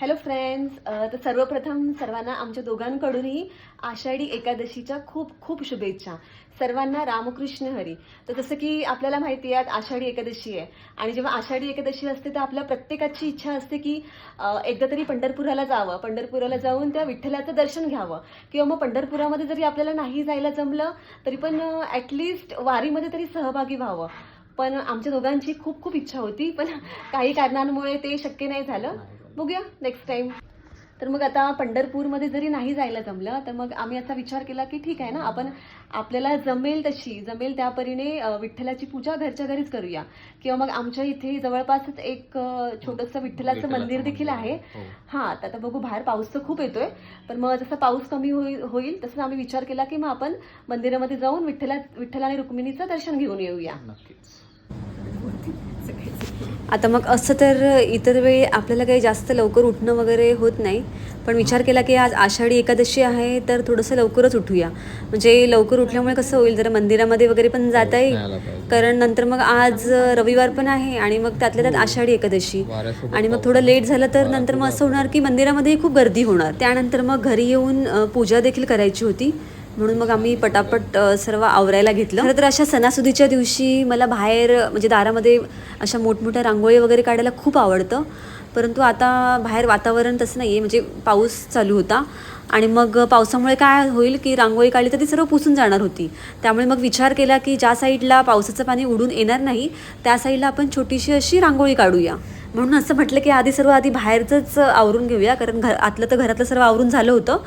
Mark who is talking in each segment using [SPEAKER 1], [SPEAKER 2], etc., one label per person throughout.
[SPEAKER 1] Hello friends तर सर्वप्रथम सर्वांना आमच्या दोघांकडूनही आषाढी एकादशीच्या खूप खूप शुभेच्छा. सर्वांना रामकृष्ण हरी. तर जसं की आपल्याला माहिती आहे आज आषाढी एकादशी आहे. आणि जेव्हा आषाढी एकादशी असते तर आपल्या प्रत्येकाची इच्छा असते की एकदा तरी पंढरपुराला जावं. पंढरपुराला जाऊन त्या विठ्ठलाचं दर्शन घ्यावं. किंवा मग पंढरपुरामध्ये जरी आपल्याला नाही जायला जमलं तरी पण ॲटलिस्ट वारीमध्ये तरी सहभागी व्हावं. पण आमच्या दोघांची खूप खूप इच्छा होती. पण काही कारणांमुळे ते शक्य नाही झालं. बघूया नेक्स्ट टाइम तर मग आता पंढरपूरमध्ये जरी नाही जायला जमलं तर मग आम्ही असा विचार केला की ठीक आहे ना आपण आपल्याला जमेल तशी जमेल त्या परीने विठ्ठलाची पूजा घरच्या घरीच करूया. किंवा मग आमच्या इथे जवळपासच एक छोटंसं विठ्ठलाचं मंदिर देखील आहे. हां. तर आता बघू बाहेर पाऊस तर खूप येतोय. पण मग जसा पाऊस कमी होईल होईल तसं आम्ही विचार केला की मग आपण मंदिरामध्ये जाऊन विठ्ठला विठ्ठल आणि रुक्मिणीचं दर्शन घेऊन येऊया.
[SPEAKER 2] नक्कीच.
[SPEAKER 3] आता मग असं तर इतर वेळी आपल्याला काही जास्त लवकर उठणं वगैरे होत नाही. पण विचार केला की आज आषाढी एकादशी आहे तर थोडंसं लवकरच उठूया. म्हणजे लवकर उठल्यामुळे कसं होईल जरा मंदिरामध्ये वगैरे पण जाता येईल. कारण नंतर मग आज रविवार पण आहे आणि मग त्यातल्या त्यात आषाढी एकादशी. आणि मग थोडं लेट झालं तर नंतर मग असं होणार की मंदिरामध्ये खूप गर्दी होणार. त्यानंतर मग घरी येऊन पूजा देखील करायची होती. म्हणून मग आम्ही पटापट सर्व आवरायला घेतलं. खरं तर अशा सणासुदीच्या दिवशी मला बाहेर म्हणजे दारामध्ये अशा मोठमोठ्या रांगोळी वगैरे काढायला खूप आवडतं. परंतु आता बाहेर वातावरण तसं नाही आहे म्हणजे पाऊस चालू होता. आणि मग पावसामुळे काय होईल की रांगोळी काढली तर ती सर्व पुसून जाणार होती. त्यामुळे मग विचार केला की ज्या साईडला पावसाचं पाणी उडून येणार नाही त्या साईडला आपण छोटीशी अशी रांगोळी काढूया. म्हणून असं म्हटलं की आधी सर्व आधी बाहेरचंच आवरून घेऊया कारण घर आतलं तर घरातलं सर्व आवरून झालं होतं.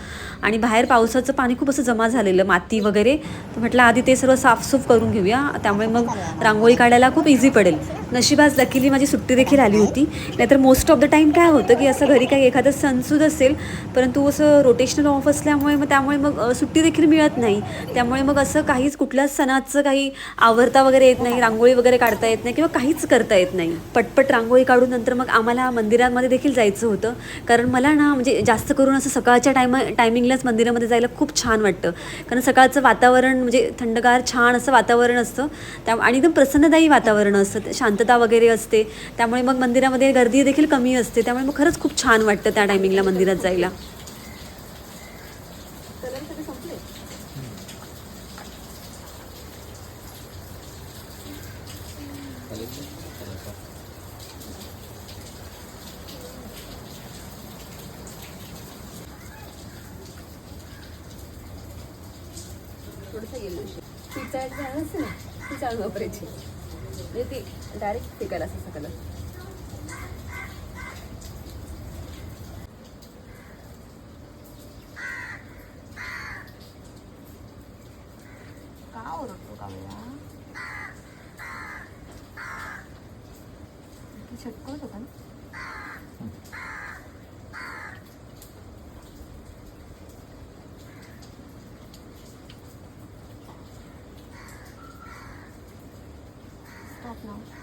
[SPEAKER 3] आणि बाहेर पावसाचं पाणी खूप असं जमा झालेलं माती वगैरे. तर म्हटलं आधी ते सर्व साफसूफ करून घेऊया. त्यामुळे मग रांगोळी काढायला खूप इझी पडेल. नशिबाज लकीली माझी सुट्टी देखील आली होती. नाहीतर मोस्ट ऑफ द टाईम काय होतं की असं घरी काही एखादं सणसूद असेल परंतु असं रोटेशनल ऑफ असल्यामुळे मग त्यामुळे मग सुट्टी देखील मिळत नाही. त्यामुळे मग असं काहीच कुठल्याच सणाचं काही आवरता वगैरे येत नाही रांगोळी वगैरे काढता येत नाही किंवा काहीच करता येत नाही. पटपट रांगोळी काढून नंतर मग आम्हाला मंदिरामध्ये देखील जायचं होतं. कारण मला ना म्हणजे जास्त करून असं सकाळच्या टायमा टायमिंगलाच मंदिरामध्ये जायला खूप छान वाटतं. कारण सकाळचं वातावरण म्हणजे थंडगार छान असं वातावरण असतं. त्या आणि एकदम प्रसन्नदायी वातावरण असतं. शांतता वगैरे असते. त्यामुळे मग मंदिरामध्ये गर्दी देखील कमी असते. त्यामुळे मग खरंच खूप छान वाटतं त्या टायमिंगला मंदिरात जायला.
[SPEAKER 1] थोडंसं येलो पिझ्झा ॲड झालं असतं ना ती चालू वापरायची. म्हणजे ती डायरेक्ट फेकायला असं सगळं No.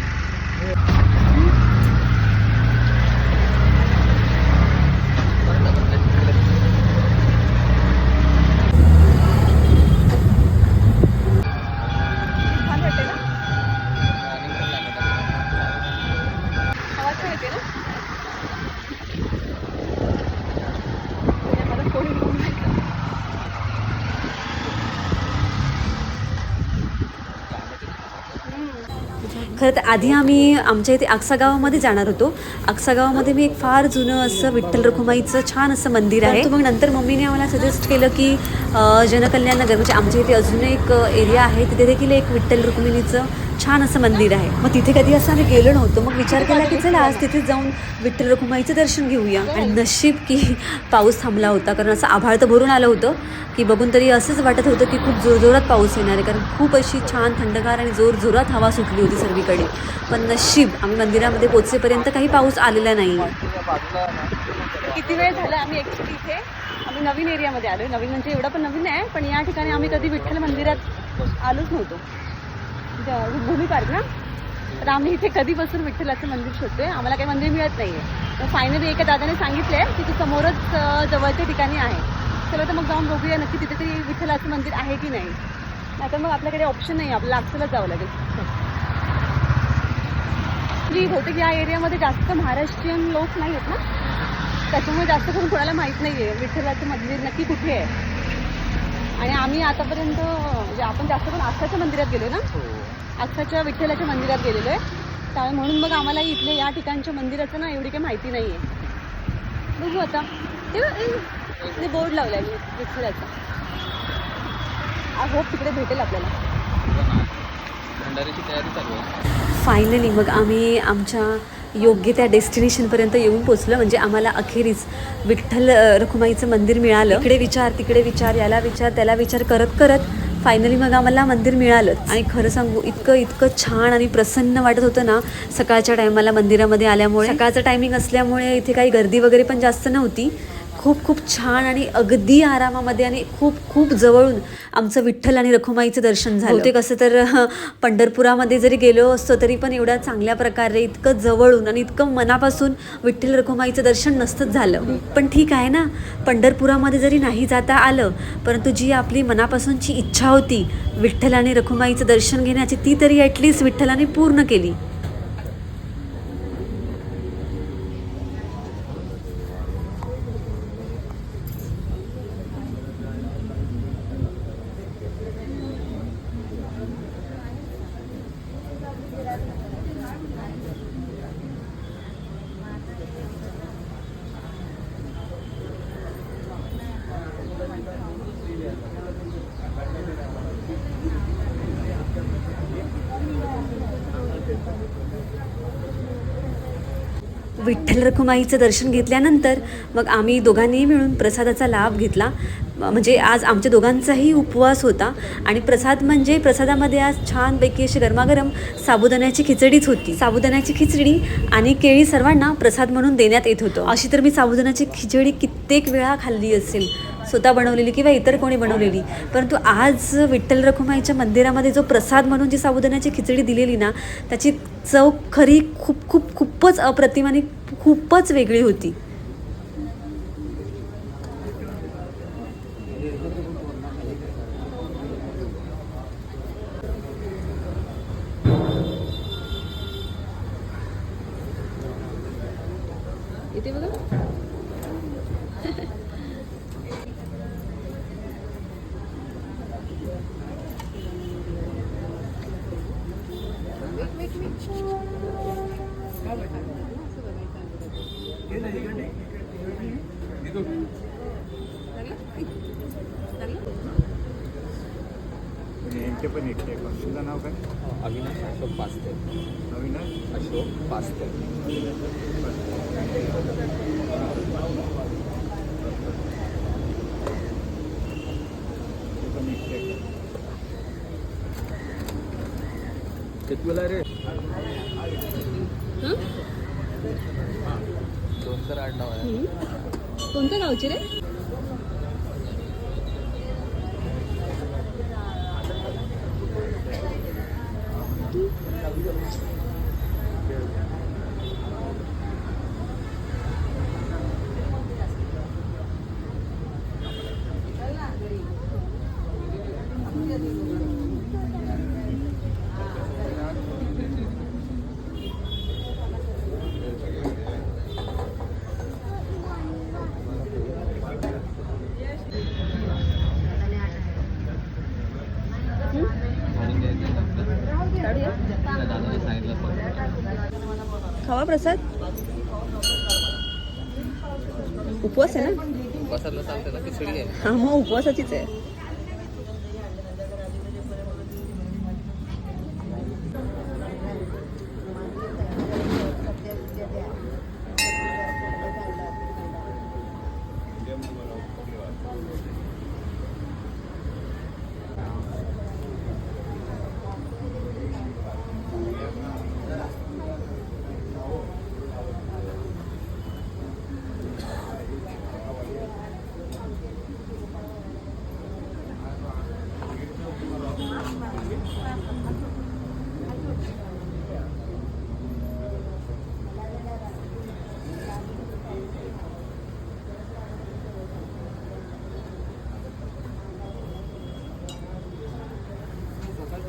[SPEAKER 3] खरं तर आधी आम्ही आमच्या इथे आक्सा गावामध्ये जाणार होतो. आक्सा गावामध्ये मी एक फार जुनं असं विठ्ठल रखुमाईचं छान असं मंदिर आहे. मग नंतर मम्मीने आम्हाला सजेस्ट केलं की जनकल्याण नगर म्हणजे आमच्या इथे अजून एक एरिया आहे. तिथे देखील एक विठ्ठल रुक्मिणीचं छान असं मंदिर आहे. मग तिथे कधी असं आम्ही गेलो नव्हतो. मग विचार केला की चला आज तिथे जाऊन विठ्ठल रखुमाईचं दर्शन घेऊया. आणि नशीब की पाऊस थांबला होता कारण असं आभाळ तर भरून आलं होतं की बघून तरी असंच वाटत होतं की खूप जोरजोरात पाऊस येणार आहे कारण खूप अशी छान थंडगार आणि जोरजोरात हवा सुटली होती सर्वीकडे पण नशीब आम्ही मंदिरामध्ये पोचेपर्यंत काही पाऊस आलेला नाही.
[SPEAKER 1] किती वेळ झाला आम्ही ॲक्च्युली इथे आम्ही नवीन एरियामध्ये आलो नवीन म्हणजे एवढं पण नवीन आहे पण या ठिकाणी आम्ही कधी विठ्ठल मंदिरात आलोच नव्हतो. भूमी पार्क ना तर आम्ही इथे कधीपासून विठ्ठलाचं मंदिर शोधतोय आम्हाला काही मंदिर मिळत नाही आहे तर फायनली एका दादाने सांगितले आहे की ते समोरच जवळच्या ठिकाणी आहे. चला तर मग जाऊन बघूया नक्की तिथे तरी विठ्ठलाचं मंदिर आहे की नाही. नाहीतर मग आपल्याकडे ऑप्शन नाही आपल्याला अक्षरच जावं लागेल. जी बहुतेक या एरियामध्ये जास्त महाराष्ट्रीयन लोक नाही आहेत ना? त्याच्यामुळे जास्त करून कोणाला माहीत नाही आहे विठ्ठलाचं मंदिर नक्की कुठे आहे. आणि आम्ही आतापर्यंत म्हणजे आपण जास्त करून आस्थाच्या मंदिरात गेलो ना? हो. आस्थाच्या विठ्ठलाच्या मंदिरात गेलेलो आहे. त्यामुळे म्हणून मग आम्हाला इथल्या या ठिकाणच्या मंदिराचं ना एवढी काही माहिती नाही आहे बघू आता. ते बोर्ड लावला आहे विठ्ठलाचा. आय होप तिकडे भेटेल आपल्याला.
[SPEAKER 2] भंडारीची तयारी चालू आहे.
[SPEAKER 3] फायनली मग आम्ही आमच्या योग्य त्या डेस्टिनेशनपर्यंत येऊन पोचलो म्हणजे आम्हाला अखेरीस विठ्ठल रखुमाईचं मंदिर मिळालं. इकडे विचार तिकडे विचार याला विचार त्याला विचार करत करत फायनली मग आम्हाला मंदिर मिळालं. आणि खरं सांगू इतकं इतकं छान आणि प्रसन्न वाटत होतं ना सकाळच्या टायमाला मंदिरामध्ये आल्यामुळे. सकाळचं टायमिंग असल्यामुळे इथे काही गर्दी वगैरे पण जास्त नव्हती. खूप खूप छान आणि अगदी आरामामध्ये आणि खूप खूप जवळून आमचं विठ्ठल आणि रखुमाईचं दर्शन झालं. होते कसं तर पंढरपुरामध्ये जरी गेलो असतो तरी पण एवढ्या चांगल्या प्रकारे इतकं जवळून आणि इतकं मनापासून विठ्ठल रखुमाईचं दर्शन नसतंच झालं. पण ठीक आहे ना पंढरपुरामध्ये जरी नाही जाता आलं परंतु जी आपली मनापासूनची इच्छा होती विठ्ठल आणि रखुमाईचं दर्शन घेण्याची ती तरी ॲटलिस्ट विठ्ठलाने पूर्ण केली. विठ्ठल रखुमाईचं दर्शन घेतल्यानंतर मग आम्ही दोघांनीही मिळून प्रसादाचा लाभ घेतला. म्हणजे आज आमच्या दोघांचाही उपवास होता. आणि प्रसाद म्हणजे प्रसादामध्ये आज छानपैकी अशी गरमागरम साबुदाण्याची खिचडीच होती. साबुदाण्याची खिचडी आणि केळी सर्वांना प्रसाद म्हणून देण्यात येत होतं. अशी तर मी साबुदाण्याची खिचडी कित्येक वेळा खाल्ली असेल. स्वतः बनवलेली किंवा इतर कोणी बनवलेली. परंतु आज विठ्ठल रखुमाईच्या मंदिरामध्ये जो प्रसाद म्हणून जी साबुदाण्याची खिचडी दिलेली ना त्याची चव खरी खूप खूप खूपच अप्रतिम आणि खूपच वेगळी होती.
[SPEAKER 4] यांचे पण एकटे पण तुझं नाव काय?
[SPEAKER 2] अविनाश अशोक पास्ते
[SPEAKER 4] अविनाश?
[SPEAKER 2] अशोक पास्ते
[SPEAKER 4] ते पण एकटे
[SPEAKER 2] कितवीला रे? दोन तर आडनाव आहे.
[SPEAKER 1] कोणत्या गावची रे?
[SPEAKER 3] खावा प्रसाद उपवास आहे ना? हा मग उपवासाचीच आहे.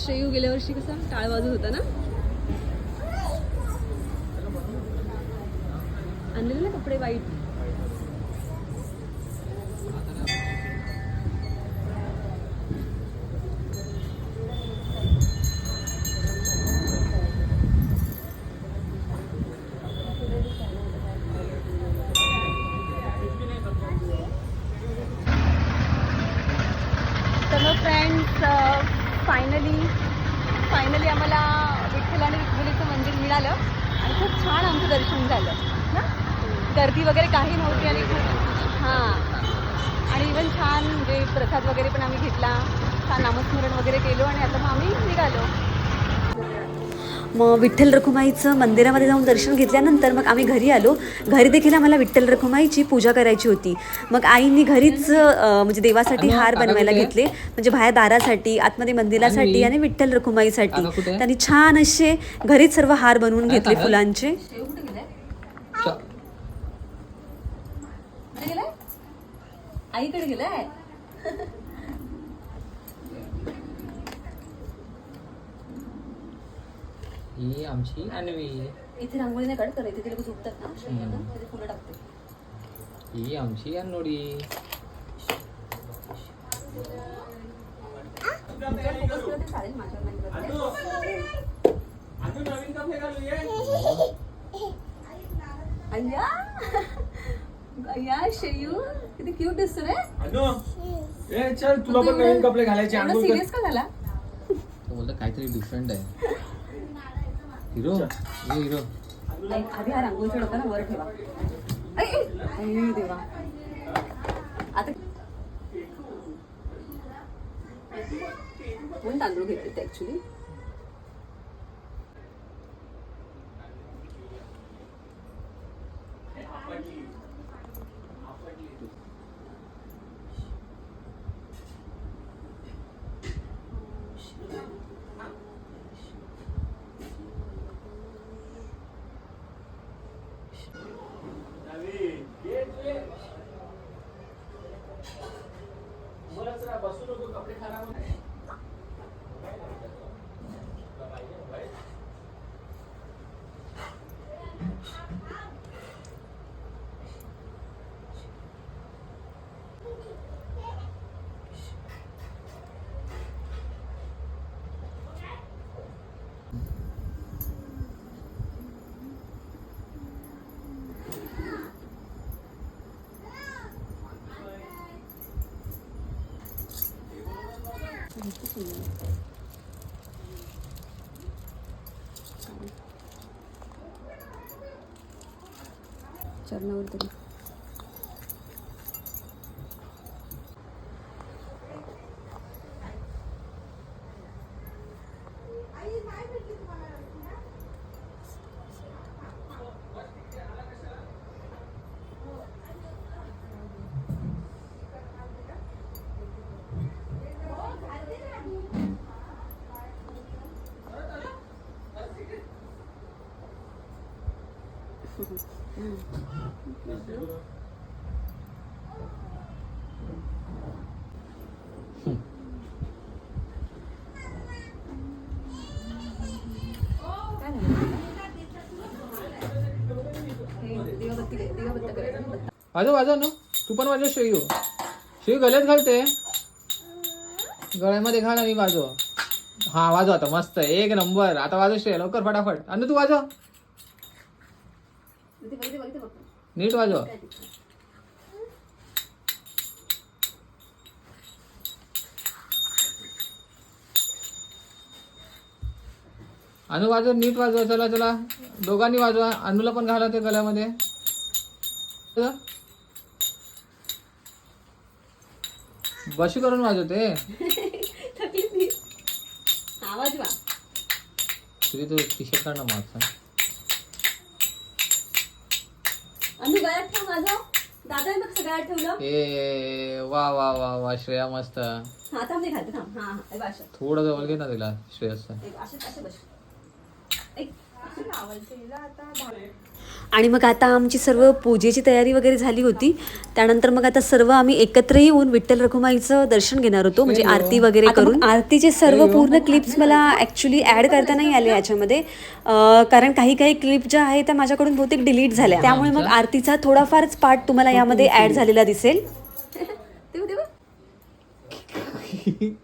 [SPEAKER 1] श्रेयू गेल्या वर्षी कसा टाळ वाजत होता ना? आणलेले ना कपडे वाईट तर मग फ्रेंड्स फायनली फायनली आम्हाला विठ्ठल आणि विठ्ठलीचं मंदिर मिळालं आणि खूप छान आमचं दर्शन झालं ना? गर्दी वगैरे काही नव्हती आणि खूप हां. आणि इवन छान म्हणजे प्रसाद वगैरे पण आम्ही घेतला छान नामस्मरण वगैरे केलो आणि आता मग आम्ही निघालो.
[SPEAKER 3] मग विठ्ठल रखुमाईचं मंदिरामध्ये जाऊन दर्शन घेतल्यानंतर मग आम्ही घरी आलो घरी देखील आम्हाला विठ्ठल रखुमाईची पूजा करायची होती मग आईंनी घरीच म्हणजे देवासाठी हार बनवायला? घेतले म्हणजे बाहेर दारासाठी आतमध्ये मंदिरासाठी? आणि विठ्ठल रखुमाईसाठी? त्यांनी छान असे घरीच सर्व हार बनवून घेतले? फुलांचे
[SPEAKER 1] आईकडे गेलाय
[SPEAKER 2] ही आमची अन्वी.
[SPEAKER 1] इथे रांगोळी नाही काढत इथे ते लोक झोपतात ना तिथे फुलं टाकते.
[SPEAKER 2] ही आमची अन्नोडी
[SPEAKER 1] चालेल माझ्यावर नाही अय्या! अय्या शेयू किती क्यूट दिसतो रे.
[SPEAKER 4] अनु! ए चल तुला पण नवीन कपडे घालायचे.
[SPEAKER 1] सिरियस का झाला?
[SPEAKER 2] तो बोलतो काहीतरी डिफरंट आहे. 이런
[SPEAKER 1] 이게 이런. 아니 밥이 하나 안 건줄 거는 뭘 대박 아이 아유 대박. 아들 뭔도 안 들어오겠대 액츄리 तांदूळ घेतले
[SPEAKER 3] चरणावर तरी.
[SPEAKER 2] वाजव वाजव ना. तू पण वाजव शिव हो. शिव गळ्यात घालते. गळ्यामध्ये घाल आणि वाजव. हा वाजव आता. मस्त एक नंबर. आता वाजव श्रेय लवकर फटाफट. आणि तू वाजव. नीट वाजव. अनु वाजव नीट वाजव चला चला. दोघांनी वाजवा. अनुला पण घाला ते गळ्यामध्ये. बशी करून वाजवते
[SPEAKER 3] आवाज वा
[SPEAKER 2] तुझी तो टी शर्ट काढ ना मागचा.
[SPEAKER 3] दादा ठेवलं?
[SPEAKER 2] ए वा वा वा वा श्रेया मस्त.
[SPEAKER 3] मी घालते थांब. हा हा.
[SPEAKER 2] थोडं जवळ घे ना तिला
[SPEAKER 3] एक बस. एक. आणि मग आता आमची सर्व पूजेची तयारी वगैरे झाली होती. त्यानंतर मग आता सर्व आम्ही एकत्र येऊन विठ्ठल रखुमाईचं दर्शन घेणार होतो म्हणजे आरती वगैरे करून. आरतीचे सर्व पूर्ण क्लिप्स मला ऍक्च्युली ऍड करता नाही आले याच्यामध्ये. कारण काही काही क्लिप ज्या आहेत त्या माझ्याकडून बहुतेक डिलीट झाल्या. त्यामुळे मग आरतीचा थोडाफारच पार्ट तुम्हाला यामध्ये ऍड झालेला दिसेल.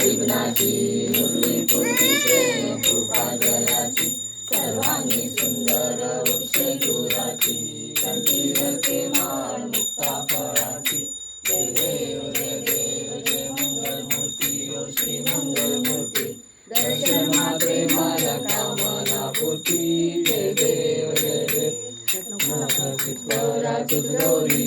[SPEAKER 3] विघ्नाची सर्वांनी सुंदर वृक्षे
[SPEAKER 2] दुराची कंठी माळ मुक्ता फळाची देव देव जय मंगल मूर्ती श्री मंगल मूर्ती दर्शन माते मला कामना पोटी देव जय देव गौरी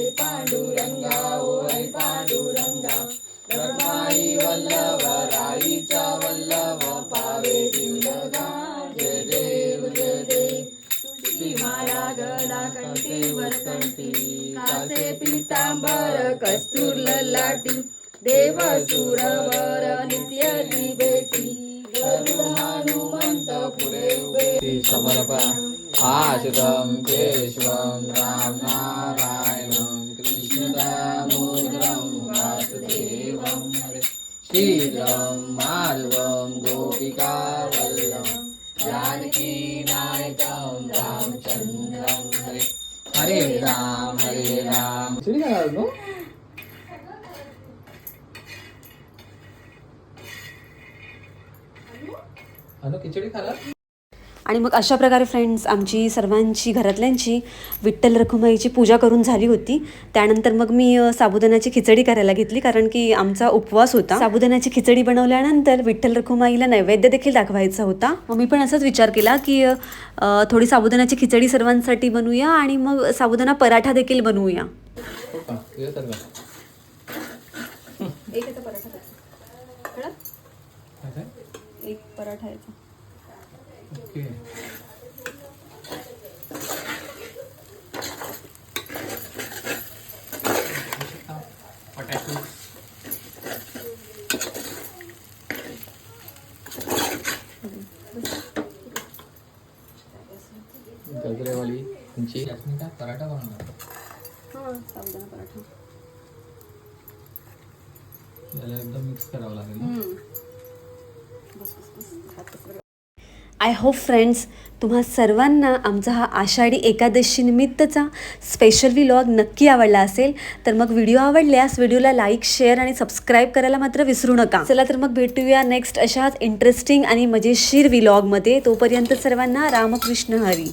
[SPEAKER 2] रमाई वल्लभ राईचा वल्लभ पावे दिवलगा जय देव जय देव. तुझी माला गला कंठीवर कंठी कासे पितांबर कस्तूर लाटी देव सुरवर नित्य ती भेटी हनुमंत पुरे उभे समर्पा आशितम केशवम राम नारायणम कृष्णदामो हरे श्रीराम माधवम गोपिका वल्लभम जानकी नायकम रामचंद्रम हरे। हरे राम हरे राम। अनु खिचडी खाला?
[SPEAKER 3] आणि मग अशा प्रकारे फ्रेंड्स आमची सर्वांची घरातल्यांची विठ्ठल रखुमाईची पूजा करून झाली होती. त्यानंतर मग मी साबुदाण्याची खिचडी करायला घेतली कारण की आमचा उपवास होता. साबुदाण्याची खिचडी बनवल्यानंतर विठ्ठल रखुमाईला नैवेद्य देखील दाखवायचा होता. मग मी पण असाच विचार केला की थोडी साबुदाण्याची खिचडी सर्वांसाठी बनवूया आणि मग साबुदाणा पराठा देखील बनवूया. एक पराठा
[SPEAKER 2] काय
[SPEAKER 3] एक पराठा याचा
[SPEAKER 2] ओके पटॅटो गजरेवाली तुमची चटणी का पराठा बनवणार?
[SPEAKER 3] हां साबुदाणा पराठा.
[SPEAKER 2] याला एकदम मिक्स करावं लागेल
[SPEAKER 3] आय होप फ्रेंड्स तुम्हा सर्वांना आमचा हा आषाढी एकादशी निमित्तचा स्पेशल व्लॉग नक्की आवडला असेल तर मग व्हिडिओ आवडल्यास व्हिडिओला लाईक शेअर आणि सबस्क्राईब करायला मात्र विसरू नका. चला तर मग भेटूया नेक्स्ट अशाच इंटरेस्टिंग आणि मजेशीर व्लॉगमध्ये तोपर्यंत सर्वांना रामकृष्ण हरी.